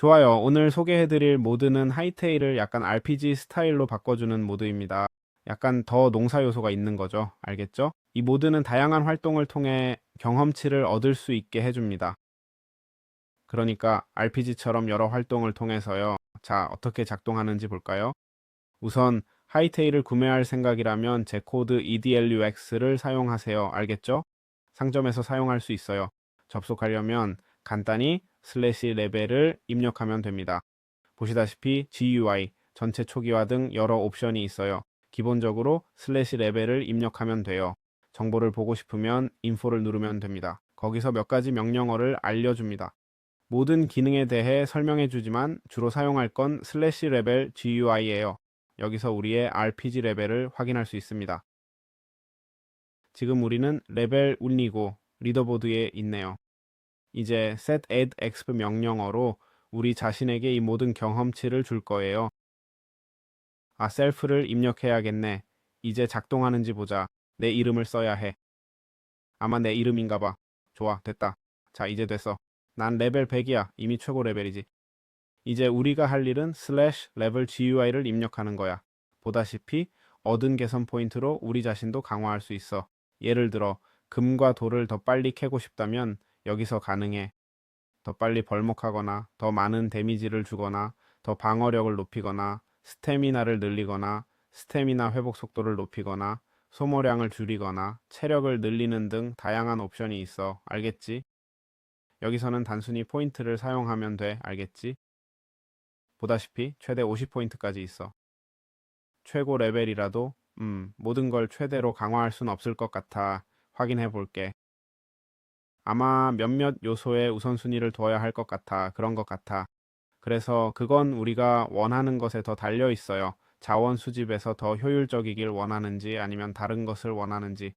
좋아요. 오늘 소개해드릴 모드는 하이테일을 약간 RPG 스타일로 바꿔주는 모드입니다. 약간 더 농사 요소가 있는 거죠. 알겠죠? 이 모드는 다양한 활동을 통해 경험치를 얻을 수 있게 해줍니다. 그러니까 RPG처럼 여러 활동을 통해서요. 자, 어떻게 작동하는지 볼까요? 우선 하이테일을 구매할 생각이라면 제 코드 EDLUX를 사용하세요. 알겠죠? 상점에서 사용할 수 있어요. 접속하려면 간단히 슬래시 레벨을 입력하면 됩니다. 보시다시피 GUI, 전체 초기화 등 여러 옵션이 있어요. 기본적으로 슬래시 레벨을 입력하면 돼요. 정보를 보고 싶으면 인포를 누르면 됩니다. 거기서 몇 가지 명령어를 알려줍니다. 모든 기능에 대해 설명해 주지만 주로 사용할 건 슬래시 레벨 GUI예요. 여기서 우리의 RPG 레벨을 확인할 수 있습니다. 지금 우리는 레벨 울리고 리더보드에 있네요. 이제 set add exp 명령어로 우리 자신에게 이 모든 경험치를 줄 거예요. 아, 셀프를 입력해야겠네. 이제 작동하는지 보자. 내 이름을 써야 해. 아마 내 이름인가 봐. 좋아, 됐다. 자, 이제 됐어. 난 레벨 100이야. 이미 최고 레벨이지. 이제 우리가 할 일은 슬래시 레벨 GUI를 입력하는 거야. 보다시피 얻은 개선 포인트로 우리 자신도 강화할 수 있어. 예를 들어 금과 돌을 더 빨리 캐고 싶다면 여기서 가능해. 더 빨리 벌목하거나 더 많은 데미지를 주거나 더 방어력을 높이거나 스태미나를 늘리거나 스태미나 회복 속도를 높이거나 소모량을 줄이거나 체력을 늘리는 등 다양한 옵션이 있어. 알겠지? 여기서는 단순히 포인트를 사용하면 돼. 알겠지? 보다시피 최대 50포인트까지 있어. 최고 레벨이라도 음, 모든 걸 최대로 강화할 순 없을 것 같아. 확인해 볼게. 아마 몇몇 요소에 우선순위를 둬야 할 것 같아. 그런 것 같아. 그래서 그건 우리가 원하는 것에 더 달려 있어요. 자원 수집에서 더 효율적이길 원하는지 아니면 다른 것을 원하는지.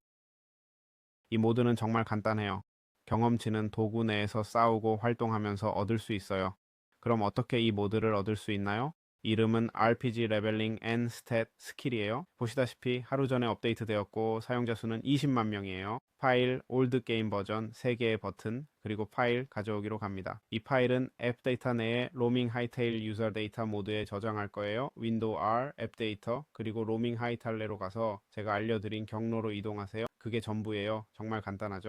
이 모드는 정말 간단해요. 경험치는 도구 내에서 싸우고 활동하면서 얻을 수 있어요. 그럼 어떻게 이 모드를 얻을 수 있나요? 이름은 RPG 레벨링 and Stat 스킬이에요. 보시다시피 하루 전에 업데이트 되었고 사용자 수는 20만 명이에요. 파일, 올드 게임 버전 3개의 버튼, 그리고 파일 가져오기로 갑니다. 이 파일은 앱 데이터 내에 로밍 하이테일 유저 데이터 모드에 저장할 거예요. 윈도우 R, 앱 데이터, 그리고 로밍 하이탈레로 가서 제가 알려드린 경로로 이동하세요. 그게 전부예요. 정말 간단하죠.